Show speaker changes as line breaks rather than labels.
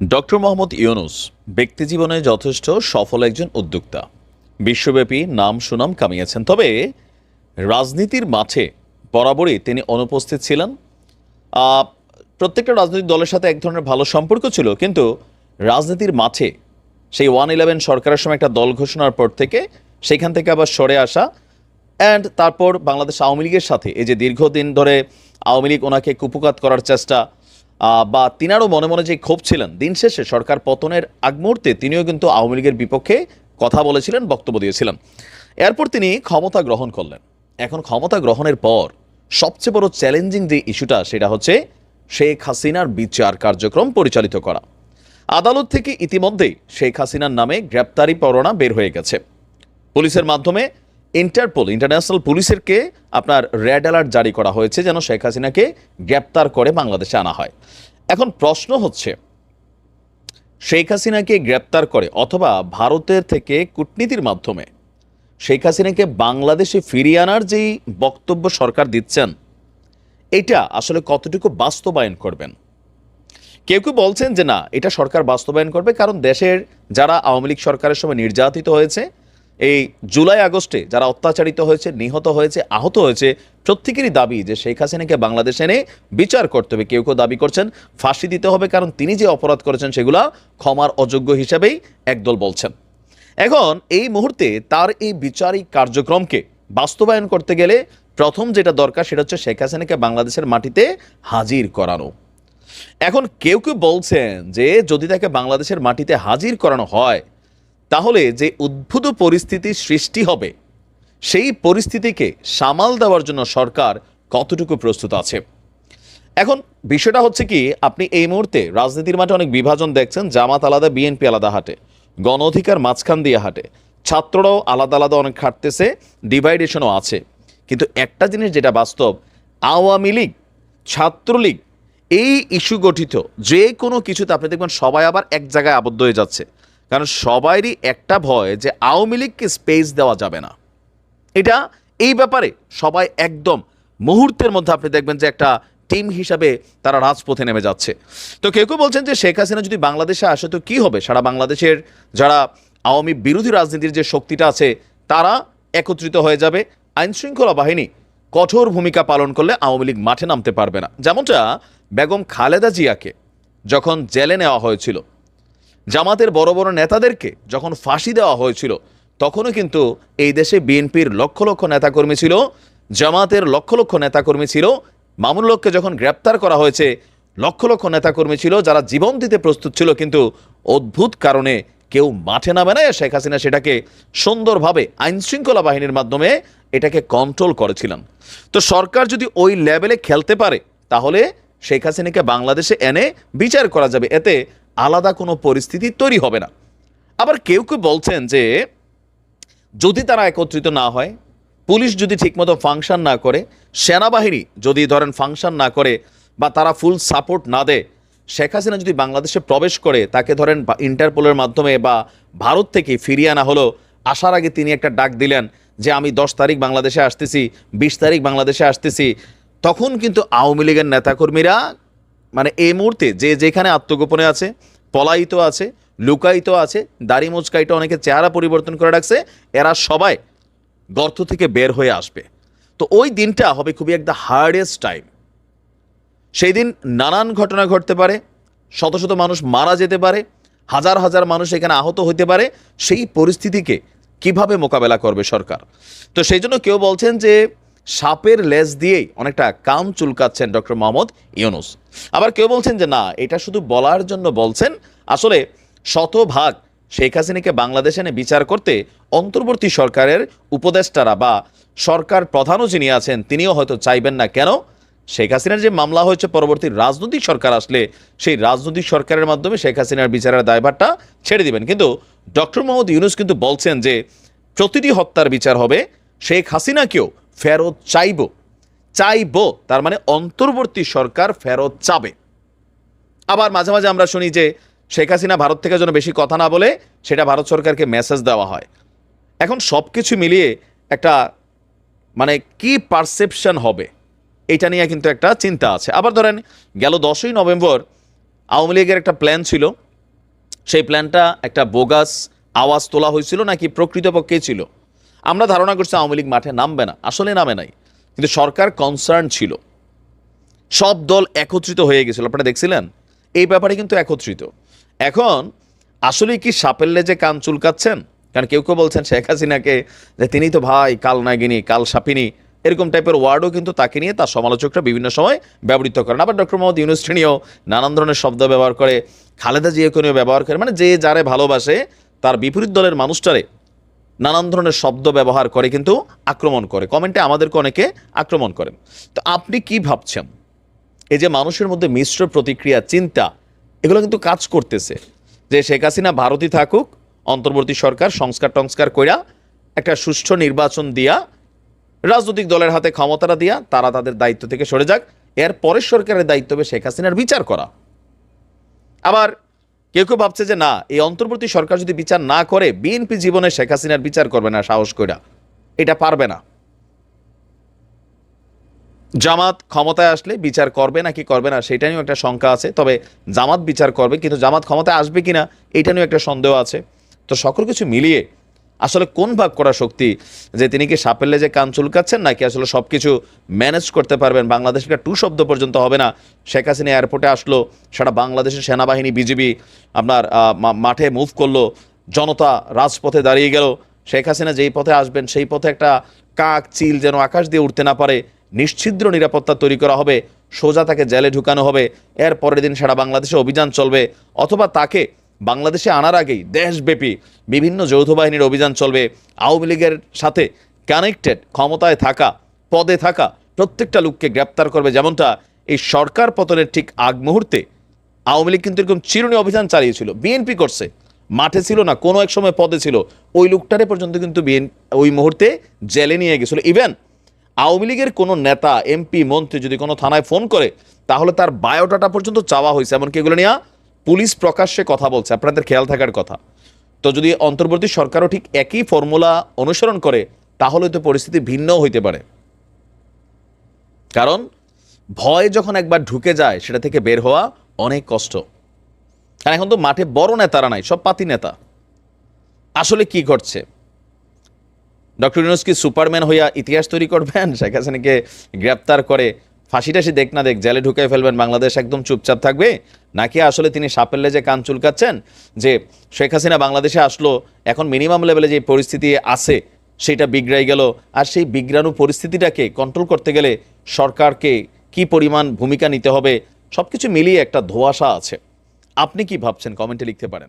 Doctor Mohammad Yunus ব্যক্তিজীবনে যথেষ্ট সফল একজন উদ্যোক্তা। বিশ্বব্যাপী নাম সুনাম কামিয়েছেন, তবে রাজনীতির মাঠে বরাবরই তিনি অনুপস্থিত ছিলেন। প্রত্যেকটা রাজনৈতিক দলের সাথে এক ধরনের ভালো সম্পর্ক ছিল, কিন্তু রাজনীতির মাঠে সেই ওয়ান ইলেভেন সরকারের সময় একটা দল ঘোষণার পর থেকে সেখান থেকে আবার সরে আসা অ্যান্ড তারপর বাংলাদেশ আওয়ামী লীগের সাথে এই যে দীর্ঘদিন ধরে আওয়ামী লীগ ওনাকে কুপকাত করার চেষ্টা বা তিনারও মনে মনে যে ক্ষোভ ছিলেন, দিন শেষে সরকার পতনের আগ মুহূর্তে তিনিও কিন্তু আওয়ামী লীগের বিপক্ষে কথা বলেছিলেন, বক্তব্য দিয়েছিলেন। এরপর তিনি ক্ষমতা গ্রহণ করলেন। এখন ক্ষমতা গ্রহণের পর সবচেয়ে বড় চ্যালেঞ্জিং যে ইস্যুটা, সেটা হচ্ছে শেখ হাসিনার বিচার কার্যক্রম পরিচালিত করা। আদালত থেকে ইতিমধ্যেই শেখ হাসিনার নামে গ্রেপ্তারি পরোয়ানা বের হয়ে গেছে। পুলিশের মাধ্যমে ইন্টারপোল ইন্টারন্যাশনাল পুলিশেরকে আপনার রেড অ্যালার্ট জারি করা হয়েছে যেন শেখ হাসিনাকে গ্রেপ্তার করে বাংলাদেশে আনা হয়। এখন প্রশ্ন হচ্ছে, শেখ হাসিনাকে গ্রেপ্তার করে অথবা ভারতের থেকে কূটনীতির মাধ্যমে শেখ হাসিনাকে বাংলাদেশে ফিরিয়ে আনার যেই বক্তব্য সরকার দিচ্ছেন, এটা আসলে কতটুকু বাস্তবায়ন করবেন? কেউ কেউ বলছেন যে না, এটা সরকার বাস্তবায়ন করবে কারণ দেশের যারা আওয়ামী লীগ সরকারের সময় নির্যাতিত হয়েছে এই জুলাই আগস্টে যারা অত্যাচারিত হয়েছে, নিহত হয়েছে, আহত হয়েছে, প্রত্যেকেরই দাবি যে শেখ হাসিনাকে বাংলাদেশে এনে বিচার করতে হবে। কেউ কেউ দাবি করছেন ফাঁসি দিতে হবে, কারণ তিনি যে অপরাধ করেছেন সেগুলা ক্ষমার অযোগ্য হিসাবেই একদল বলছেন। এখন এই মুহূর্তে তার এই বিচারিক কার্যক্রমকে বাস্তবায়ন করতে গেলে প্রথম যেটা দরকার সেটা হচ্ছে শেখ হাসিনাকে বাংলাদেশের মাটিতে হাজির করানো। এখন কেউ কেউ বলছেন যে যদি তাকে বাংলাদেশের মাটিতে হাজির করানো হয় তাহলে যে উদ্ভূত পরিস্থিতি সৃষ্টি হবে, সেই পরিস্থিতিকে সামাল দেওয়ার জন্য সরকার কতটুকু প্রস্তুত আছে? এখন বিষয়টা হচ্ছে কি, আপনি এই মুহূর্তে রাজনীতির মাঠে অনেক বিভাজন দেখছেন, জামাত আলাদা, বিএনপি আলাদা হাটে, গণ অধিকার মাঝখান দিয়ে হাটে, ছাত্ররাও আলাদা আলাদা অনেক হাঁটতেছে, ডিভাইডেশনও আছে। কিন্তু একটা জিনিস যেটা বাস্তব, আওয়ামী লীগ, ছাত্রলীগ, এই ইস্যু গঠিত যে কোনো কিছুতে আপনি দেখবেন সবাই আবার এক জায়গায় আবদ্ধ হয়ে যাচ্ছে। কারণ সবারই একটা ভয় যে আওয়ামী লীগকে স্পেস দেওয়া যাবে না। এটা এই ব্যাপারে সবাই একদম মুহূর্তের মধ্যে আপনি দেখবেন যে একটা টিম হিসাবে তারা রাজপথে নেমে যাচ্ছে। তো কেউ কেউ বলছেন যে শেখ হাসিনা যদি বাংলাদেশে আসে তো কী হবে? সারা বাংলাদেশের যারা আওয়ামী বিরোধী রাজনীতির যে শক্তিটা আছে, তারা একত্রিত হয়ে যাবে। আইনশৃঙ্খলা বাহিনী কঠোর ভূমিকা পালন করলে আওয়ামী লীগ মাঠে নামতে পারবে না। যেমনটা বেগম খালেদা জিয়াকে যখন জেলে নেওয়া হয়েছিল জামাতের বড় বড় নেতাদেরকে যখন ফাঁসি দেওয়া হয়েছিল, তখনও কিন্তু এই দেশে বিএনপির লক্ষ লক্ষ নেতাকর্মী ছিল, জামাতের লক্ষ লক্ষ নেতাকর্মী ছিল। মামুনুলককে যখন গ্রেপ্তার করা হয়েছে, লক্ষ লক্ষ নেতাকর্মী ছিল যারা জীবন দিতে প্রস্তুত ছিল, কিন্তু অদ্ভুত কারণে কেউ মাঠে নামে না, শেখ হাসিনা সেটাকে সুন্দরভাবে আইন শৃঙ্খলা বাহিনীর মাধ্যমে এটাকে কন্ট্রোল করেছিলেন তো সরকার যদি ওই লেভেলে খেলতে পারে, তাহলে শেখ হাসিনাকে বাংলাদেশে এনে বিচার করা যাবে। এতে আলাদা কোনো পরিস্থিতি তৈরি হবে না। আবার কেউ কেউ বলছেন যে, যদি তারা একত্রিত না হয়, পুলিশ যদি ঠিকমতো ফাংশন না করে, সেনাবাহিনী যদি ধরেন ফাংশন না করে বা তারা ফুল সাপোর্ট না দেয়, শেখ হাসিনা যদি বাংলাদেশে প্রবেশ করে, তাকে ধরেন ইন্টারপোলের মাধ্যমে বা ভারত থেকে ফিরিয়ে আনা হলো, আসার আগে তিনি একটা ডাক দিলেন যে, আমি দশ তারিখ বাংলাদেশে আসতেছি, বিশ তারিখ বাংলাদেশে আসতেছি। তখন কিন্তু আওয়ামী লীগের নেতাকর্মীরা মানে এই মুহূর্তে যে যেখানে আত্মগোপনে আছে, পলায়িত আছে, লুকায়িত আছে, দাড়ি মোচকাইটা অনেকে চেহারা পরিবর্তন করে রাখছে, এরা সবাই গর্ত থেকে বের হয়ে আসবে। তো ওই দিনটা হবে খুবই একটা হার্ডেস্ট টাইম সেই দিন নানান ঘটনা ঘটতে পারে, শত শত মানুষ মারা যেতে পারে, হাজার হাজার মানুষ এখানে আহত হতে পারে, সেই পরিস্থিতিকে কীভাবে মোকাবেলা করবে সরকার? তো সেই জন্য কেউ বলছেন যে সাপের লেজ দিয়েই অনেকটা কাম চুলকাচ্ছেন ডক্টর মোহাম্মদ ইউনুস। আবার কেউ বলছেন যে, না, এটা শুধু বলার জন্য বলছেন। আসলে শতভাগ শেখ হাসিনাকে বাংলাদেশে এনে বিচার করতে অন্তর্বর্তী সরকারের উপদেষ্টারা বা সরকার প্রধানও যিনি আছেন, তিনিও হয়তো চাইবেন না। কেন? শেখ হাসিনার যে মামলা হয়েছে, পরবর্তী রাজনৈতিক সরকার আসলে সেই রাজনৈতিক সরকারের মাধ্যমে শেখ হাসিনার বিচারের দায়ভারটা ছেড়ে দিবেন। কিন্তু ডক্টর মোহাম্মদ ইউনুস কিন্তু বলছেন যে, প্রতিটি হত্যার বিচার হবে। শেখ হাসিনাকেও ফেরত চাইব। চাইব, তার মানে অন্তর্বর্তী সরকার ফেরত চাবে। আবার মাঝে মাঝে আমরা শুনি যে শেখ হাসিনা ভারত থেকে যেন বেশি কথা না বলে, সেটা ভারত সরকারকে মেসেজ দেওয়া হয়। এখন সব কিছু মিলিয়ে একটা মানে কি পারসেপশন হবে? এটা নিয়ে কিন্তু একটা চিন্তা আছে। আবার ধরেন, গেল দশই নভেম্বর, আওয়ামী লীগের একটা প্ল্যান ছিল। সেই প্ল্যানটা একটা বোগাস আওয়াজ তোলা হয়েছিল নাকি প্রকৃতপক্ষেই ছিল? আমরা ধারণা করছি আওয়ামী লীগ মাঠে নামবে না। আসলে নামে নাই। কিন্তু সরকার কনসার্ন ছিল। সব দল একত্রিত হয়ে গেছিল। আপনারা দেখছিলেন? এই ব্যাপারে কিন্তু একত্রিত। এখন আসলে কি সাপেল্লে যে কান চুলকাচ্ছেন? কারণ কেউ কেউ বলছেন শেখ হাসিনাকে যে তিনি তো ভাই, কাল নাগিনী, কাল সাপিনী, এরকম টাইপের ওয়ার্ডও কিন্তু তাকে নিয়ে তার সমালোচকরা বিভিন্ন সময় ব্যবহৃত করেন। আবার ডক্টর মোহাম্মদ ইউনুস নিয়েও নানান ধরনের শব্দ ব্যবহার করে, খালেদা জিয়াকে নিয়েও ব্যবহার করে মানে যে যারে ভালোবাসে, তার বিপরীত দলের মানুষটারে নানান ধরনের শব্দ ব্যবহার করে, কিন্তু আক্রমণ করে। কমেন্টে আমাদেরকে অনেকে আক্রমণ করেন। তো আপনি কি ভাবছেন? এই যে মানুষের মধ্যে মিশ্র প্রতিক্রিয়া, চিন্তা, এগুলো কিন্তু কাজ করতেছে। যে শেখ হাসিনা ভারতই থাকুক, অন্তর্বর্তী সরকার সংস্কার টংস্কার কইরা একটা সুষ্ঠু নির্বাচন দিয়া, রাজনৈতিক দলের হাতে ক্ষমতাটা দিয়া, তারা তাদের দায়িত্ব থেকে সরে যাক। এর পরের সরকারের দায়িত্ব হবে শেখ হাসিনার বিচার করা। আবার কেউ কেউ ভাবছে যে না, এই অন্তর্বর্তী সরকার যদি বিচার না করে, বিএনপি জীবনে শেখ হাসিনার বিচার করবে না, সাহস কইরা। এটা পারবে না। জামাত ক্ষমতায় আসলে বিচার করবে নাকি করবে না, সেটা নিয়েও একটা শঙ্কা আছে। তবে জামাত বিচার করবে, কিন্তু জামাত ক্ষমতায় আসবে কিনা, এটা নিয়েও একটা সন্দেহ আছে। তো সকল কিছু মিলিয়ে আসলে কোন ভাগ করা শক্তি? যে তিনি কি সাপেল্লে যে কান চুলকাচ্ছেন নাকি আসলে সব কিছু ম্যানেজ করতে পারবেন? বাংলাদেশের টু শব্দ পর্যন্ত হবে না। শেখ হাসিনা এয়ারপোর্টে আসলো, সারা বাংলাদেশের সেনাবাহিনী, বিজিবি আপনার মাঠে মুভ করল, জনতা রাজপথে দাঁড়িয়ে গেল। শেখ হাসিনা যেই পথে আসবেন, সেই পথে একটা কাক চিল যেন আকাশ দিয়ে উঠতে না পারে, নিশ্ছিদ্র নিরাপত্তা তৈরি করা হবে, সোজা তাকে জেলে ঢুকানো হবে। এর পরের দিন সারা বাংলাদেশে অভিযান চলবে, অথবা তাকে বাংলাদেশে আনার আগেই দেশব্যাপী বিভিন্ন যৌথ বাহিনীর অভিযান চলবে। আওয়ামী লীগের সাথে কানেক্টেড ক্ষমতায় থাকা, পদে থাকা প্রত্যেকটা লোককে গ্রেপ্তার করবে যেমনটা এই সরকার পতনের ঠিক আগ মুহূর্তে আওয়ামী লীগ কিন্তু এরকম চিরুনি অভিযান চালিয়েছিল। বিএনপি করছে। মাঠে ছিল না, কোনো এক সময় পদে ছিল। ওই লোকটারে পর্যন্ত কিন্তু বিএন, ওই মুহূর্তে জেলে নিয়ে গেছিল। ইভেন আওয়ামী লীগের কোনো নেতা, এমপি, মন্ত্রী যদি কোনো থানায় ফোন করে, তাহলে তার বায়োডাটা পর্যন্ত চাওয়া হয়েছে। এমনকি এগুলো নিয়ে পুলিশ প্রকাশ্যে কথা বলছে, আপনাদের খেয়াল থাকার কথা। তো যদি অন্তর্বর্তী সরকারও ঠিক একই ফর্মুলা অনুসরণ করে, তাহলে তো পরিস্থিতি ভিন্ন হইতে পারে। কারণ, ভয় যখন একবার ঢুকে যায়, সেটা থেকে বের হওয়া অনেক কষ্ট। আর এখন তো মাঠে বড় নেতারা নাই, সব পাতি নেতা। আসলে কি ঘটছে? ডক্টর ইউনুস কি সুপারম্যান হইয়া ইতিহাস তৈরি করবেন? শেখ হাসিনাকে গ্রেপ্তার করে ফাঁসি টাসি দেখ না দেখ, জেলে ঢুকে ফেলবেন, বাংলাদেশ একদম চুপচাপ থাকবে? নাকি আসলে তিনি সাপেল্লে যে কান চুলকাচ্ছেন? যে শেখ হাসিনা বাংলাদেশে আসলো, এখন মিনিমাম লেভেলে যে পরিস্থিতি আছে, সেটা বিগড়াই গেল। আর সেই বিগ্রাণু পরিস্থিতিটাকে কন্ট্রোল করতে গেলে সরকারকে কি পরিমাণ ভূমিকা নিতে হবে সব কিছু মিলিয়ে একটা ধোঁয়াশা আছে। আপনি কি ভাবছেন? কমেন্টে লিখতে পারেন।